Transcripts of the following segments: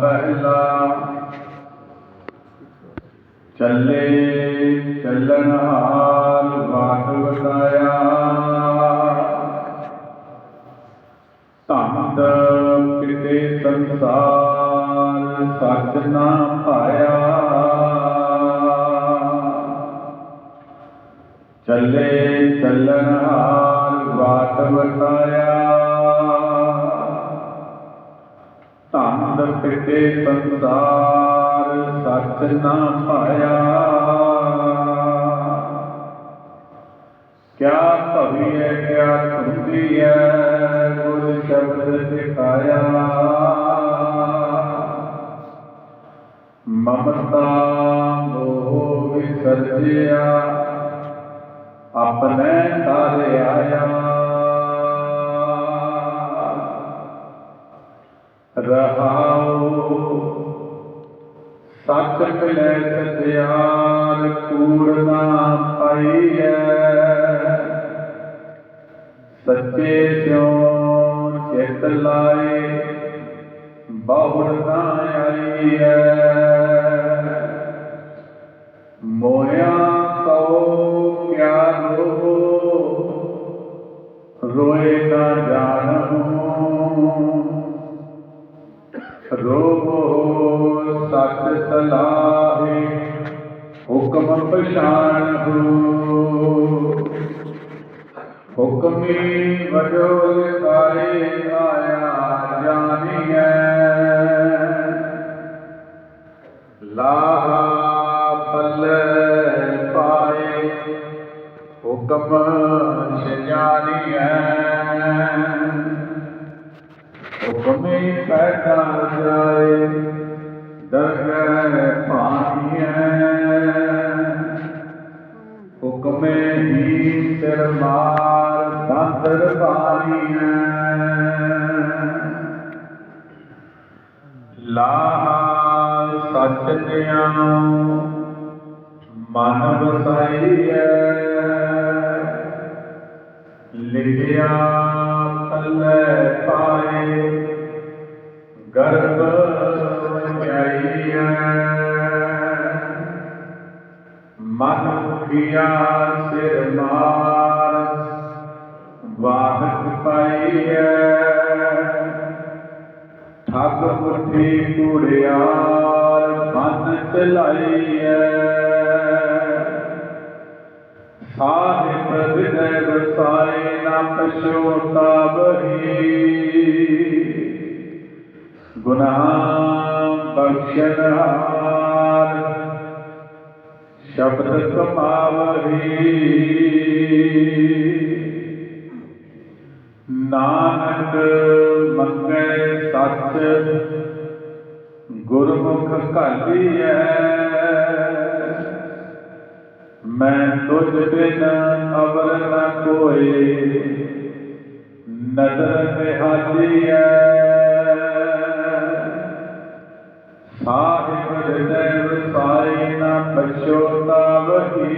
ਪਹਿਲਾ। ਚੱਲੇ ਚੱਲਣ ਹਾਲ ਬਾਟ ਵਟਾਇਆ ਧੰਦ ਕਿਤੇ ਸੰਸਾਰ ਸੱਚ ਨਾ ਪਾਇਆ। ਚੱਲੇ ਚੱਲਣ ਹਾਲ ਬਾਟ ਵਟਾਇਆ ਧੰਦ ਕਿਤੇ ਸੰਸਾਰ ਸੱਚ ਨਾ ਪਾਇਆ ਕਿਆ ਭਵੀ ਹੈ ਕਿਆ ਸੁਣਦੀ ਹੈ ਗੁਰ ਸ਼ਬਦ ਦਿਖਾਇਆ ਮਮਤਾ ਮੋਹ ਵਿਸਰਜਿਆ ਆਪਣੇ ਸੱਚ ਮਿਲੈ ਸਤਿਆਰ ਕੂੜ ਨਾ ਪਾਈਐ ਸੱਚੇ ਸਿਉ ਚਿਤ ਲਾਏ ਬਹੁੜ ਨਾ ਆਈਐ ਮੋਇਆ ਕਉ ਕਿਆ ਰੋ ਰੋਏ ਨਾ ਜਾਣੂ تک سلاہے حکم پشان ہو حکمی وجول کارے آیا جانی ہے لاہا پلے پائے حکم سے ہے حکمی ਸਿਰ ਮਾਰ ਬੰਦਰ ਪਾਣੀਐ ਲਾਹ ਸੱਚ ਨਿਆਉ ਮਨ ਵਸਾਈਐ ਲਿਖਿਆ ਪੱਲੇ ਪਾਏ, ਗਰਭ ਵਜਾਈਐ ਮਨ ਮੁਖੀਆ ਸਿਰ ਮਾਰ ਠੱਗ ਮੁਠੀ ਕੁੜਿਆਰ ਮਨ ਚਲਾਈਐ। ਸਾਹਿਬ ਹਿਰਦੈ ਵਸਾਏ ਨਾ ਪਛੋਤਾਵਹੀ ਗੁਨਾਹ ਬਖਸ਼ਨਹਾਰ ਸ਼ਬਦ ਕਮਾਵਹੀ ਗੁਰਮੁਖ ਘਾਲੀਐ ਮੈਂ ਤੁਝ ਬਿਨ ਅਵਰ ਨ ਕੋਏ ਨਦਰ ਨਿਹਾਲੀਐ ਸਾਹਿਬ ਹਿਰਦੈ ਵਸਾਈ ਨ ਪਛੋਤਾਵਹੀ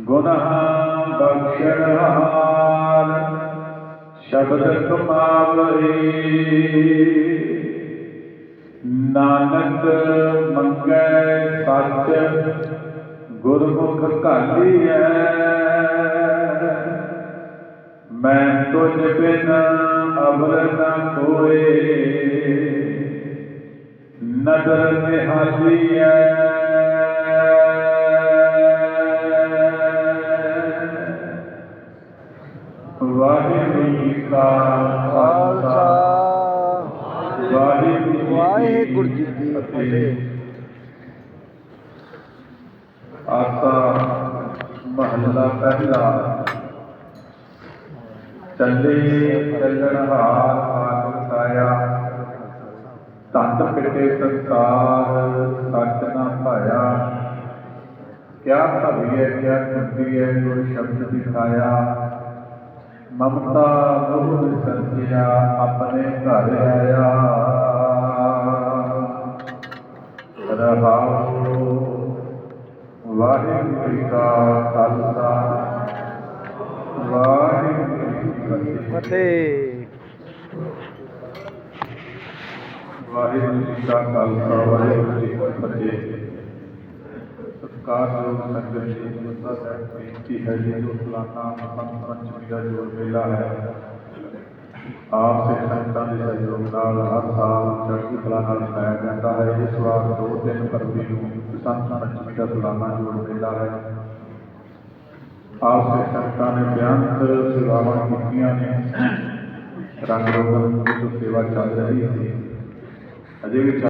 ਗੁਨਾਹ ਬਖਸ਼ਣਹਾਰ ਸ਼ਬਦ ਕਮਾਵਹੀ ਨਾਨਕ ਮੰਗੈ ਸੱਚ, ਗੁਰਮੁਖ ਘਾਲੀਐ ਮੈਂ ਤੁਝ ਬਿਨ ਅਵਰ ਨ ਕੋਏ। ਨਦਰ ਨਿਹਾਲੀਐ ਵਾਹਿਗੁਰੂ ਜੀ ਕਾ ਖਾਲਸਾ। ਵਾਹਿਗੁਰੂ ਵਾਹਿਗੁਰੂ ਜੀ ਕੀ ਫਤਿਹ। ਆਸਾ ਮਹੱਲਾ ਪਹਿਲਾ। ਚੱਲੇ ਚੱਲਣ ਹਾਰ ਆਤਮ ਕਾਇਆ ਤੰਤ ਪਿਟੇ ਸੰਸਾਰ, ਸੱਚ ਨਾ ਭਾਇਆ। ਕਿਆ ਭਵੀਏ ਕਿਆ ਕੁੰਦੀ ਹੈ ਗੁਰ ਸ਼ਬਦ ਦਿਖਾਇਆ। ممتا گرو سجیا اپنے گھر آیا رہاؤ کا خالصہ واحد فتح کا خالصہ سرکار جو سنگر شیخ مدد ہے کی ہے یہ جو فلانا مقام پنچ جو میلہ ہے۔ آپ سے سنگتوں کے سہیوگ نال ہر سال چڑھتی کلا نال جاتا ہے۔ اس بار دو تین فروری کو سنت پنچمی کا سالانہ جوڑ میلہ ہے۔ آپ سے سنگتوں نے بیانت سیواواں کی نے۔ رنگ روگن سیوا چل رہی ہے۔ اجے